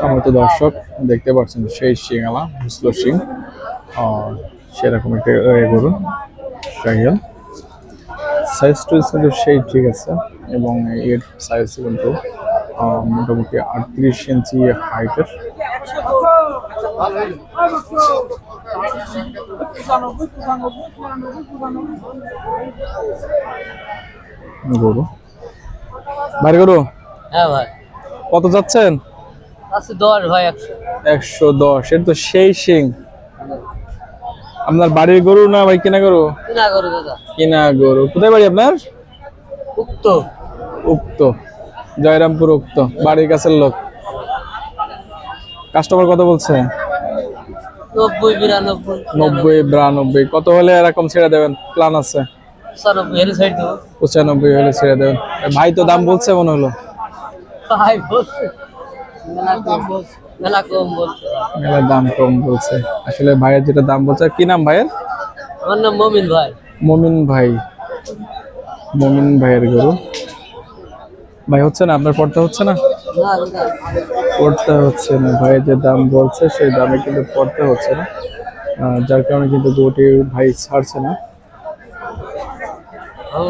সমস্ত দর্শক দেখতে পাচ্ছেন সেই সিংলা হুসলো সিং আর সেরকম একটা এ গরু ট্রাইয়াল। সাইজ টুইজ কিন্তু সেই ঠিক আছে এবং এর সাইজ কিন্তু মোটামুটি আটত্রিশ ইঞ্চি হাইটের গরু। বাড়ি গরু হ্যাঁ ভাই। কত যাচ্ছেন? আছে ভাই এর তো সেই সিং। আপনার বাড়ির গরু না ভাই কিনা গরু? কিনা করো দাদা। কিনা গরু। কোথায় বাড়ি আপনার? উক্ত। উক্ত। জয়রামপুর উক্ত বাড়ির কাছের লোক। কাস্টমার কত বলছে? নব্বই বিরানব্বই। কত হলে এরকম ছেড়ে দেবেন? প্ল্যান আছে? পঁচানব্বই হলে ছেড়ে দেবেন। ভাই তো দাম বলছে মনে হলো। ভাই বলছে। মেলা কম বলছে। দাম কম বলছে। আসলে ভাইয়ের যেটা দাম বলছে কি নাম ভাইয়ের? আমার নাম মমিন ভাই। মমিন ভাই। মমিন ভাইয়ের গরু। ভাই হচ্ছে না? আপনার পড়তে হচ্ছে না? না পড়তে হচ্ছে না। ভাইয়ের যে দাম বলছে সেই দামে কিন্তু পড়তে হচ্ছে না। আহ, যার কারণে কিন্তু গরুটি ভাই ছাড়ছে না। ও